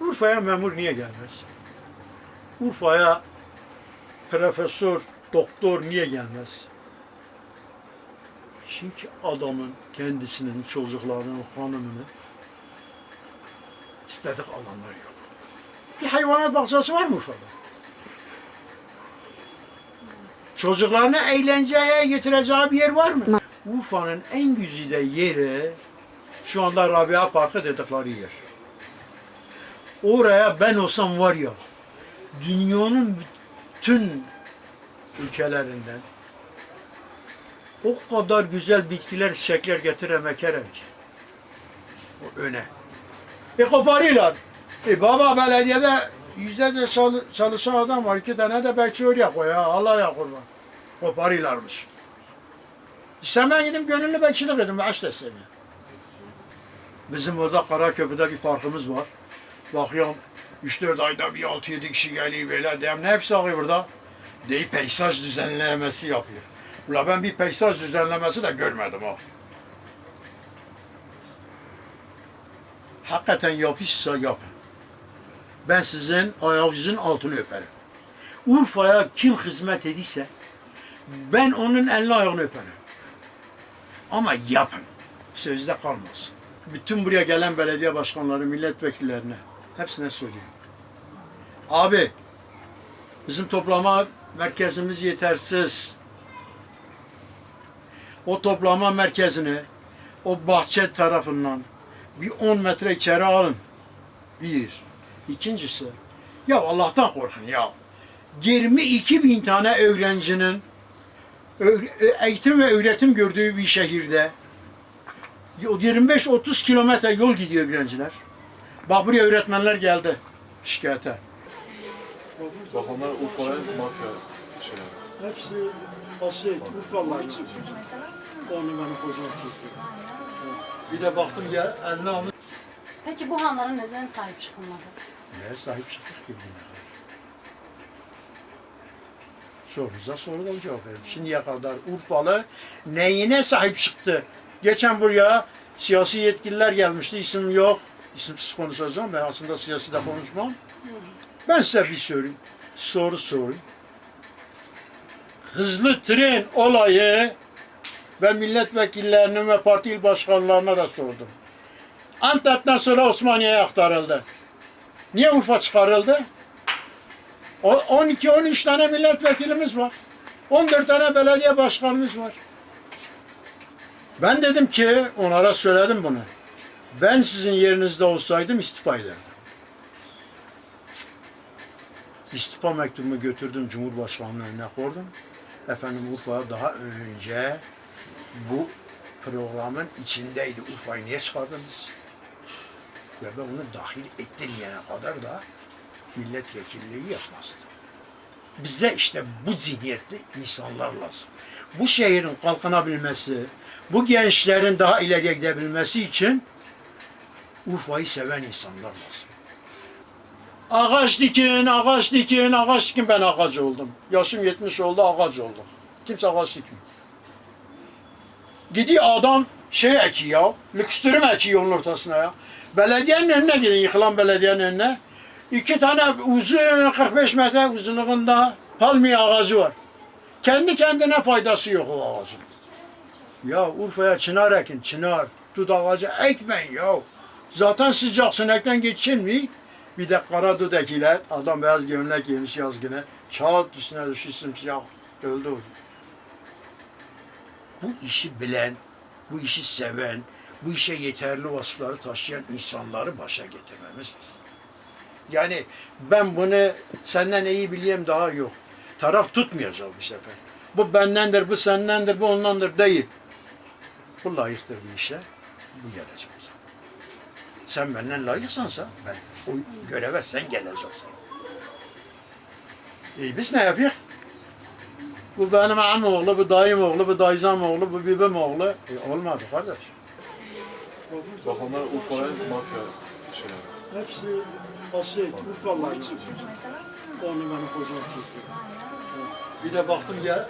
Urfa'ya memur niye gelmez? Urfa'ya profesör, doktor niye gelmez? Çünkü adamın kendisinin, çocuklarının, hanımını istedik alanlar yok. Bir hayvanat bahçesi var mı Urfa'da? Çocuklarını eğlenceye götüreceği bir yer var mı? Urfa'nın en güzide yeri şu anda Rabia Parkı dedikleri yer. Oraya ben olsam var ya, dünyanın bütün ülkelerinden o kadar güzel bitkiler, çiçekler getirem ekerim ki. O öne. E koparıyorlar. E baba belediyede yüzlerce çalı- çalışan adam var. iki tane de bekçi oraya koy ya. Allah'a kurban. Koparıyorlarmış. İşte ben gidip gönüllü bekçilik edin. Aç desteğimi. Bizim orada Karaköprü'de bir parkımız var. Bakıyorum 3-4 ayda bir 6-7 kişi geliyor böyle dem ne hepsi ağıyor burada. Deyip peysaj düzenlemesi yapıyor. Ula ben bir peysaj düzenlemesi de görmedim o. Hakikaten yapışsa yapın. Ben sizin ayağınızın altını öperim. Urfa'ya kim hizmet ediyse ben onun elini ayağını öperim. Ama yapın. Sözde kalmasın. Bütün buraya gelen belediye başkanları, milletvekillerine hepsine söylüyorum. Abi bizim toplama merkezimiz yetersiz. O toplama merkezini o bahçe tarafından bir 10 metre içeri alın. Bir. İkincisi ya Allah'tan korkun ya. 22 bin tane öğrencinin ö- eğitim ve öğretim gördüğü bir şehirde 25-30 kilometre yol gidiyor öğrenciler. Bak buraya öğretmenler geldi şikayete. Bak onlar Urfa'ya mafya şey. Hepsi basit, Urfalılar. Onu bana hocam kesti. Bir de baktım ya eline almış. Peki bu hanlara neden sahip çıkılmadı? Neye sahip çıktık ki buna? Sorunuza sorudan cevap verin. Şimdiye kadar Urfalı neyine sahip çıktı? Geçen buraya siyasi yetkililer gelmişti. İsim yok. İsimsiz konuşacağım. Ben aslında siyasi de konuşmam. Ben size bir sorayım. Soru sorayım. Hızlı tren olayı ben milletvekillerine ve parti il başkanlarına da sordum. Antep'ten sonra Osmaniye'ye aktarıldı. Niye Urfa çıkarıldı? O 12-13 tane milletvekilimiz var. 14 tane belediye başkanımız var. Ben dedim ki onlara söyledim bunu. Ben sizin yerinizde olsaydım istifa ederdim. İstifa mektubumu götürdüm Cumhurbaşkanı'nın önüne koydum. Efendim Urfa'ya daha önce bu programın içindeydi. Urfa'yı niye çıkardınız? Ve ben bunu dahil ettirmeyene kadar da milletvekilliği yapmazdı. Bize işte bu zihniyetli insanlar lazım. Bu şehrin kalkınabilmesi, bu gençlerin daha ileriye gidebilmesi için Urfa'yı seven insanlar lazım. Ağaç dikin, ağaç dikin, ağaç dikin. Ben ağaç oldum. Yaşım 70 oldu, ağaç oldum. Kimse ağaç dikmiyor. Gidiyor adam şey ekiyor, lükstürüm ekiyor yolun ortasına ya. Belediyenin önüne gidin, yıkılan belediyenin önüne. İki tane uzun, 45 metre uzunluğunda palmiye ağacı var. Kendi kendine faydası yok o ağacın. Ya Urfa'ya çınar ekin, çınar. Dut ağacı ekmeyin ya. Zaten sıcak sinekten geçin mi? Bir de kara dut ekiler, adam beyaz gömlek giymiş yazgına. Kağıt üstüne düşü simsiyah, öldü. Bu işi bilen, bu işi seven, bu işe yeterli vasıfları taşıyan insanları başa getirmemiz. Yani ben bunu senden iyi bileyim daha yok. Taraf tutmayacağız bu sefer. Bu bendendir, bu sendendir, bu ondandır değil. Bu layıktır bir işe, bu gelecek. Sen benden layıksansa ben o göreve sen geleceksin. İyi biz ne yapıyoruz? Bu benim am oğlu, bu dayım oğlu, bu dayzam oğlu, bu bibim oğlu. E, olmadı kardeş. Bak onlar Urfa'ya mafya şey. Hepsi basit, Urfalılar. Onu bana hocam kesti. Bir de baktım ya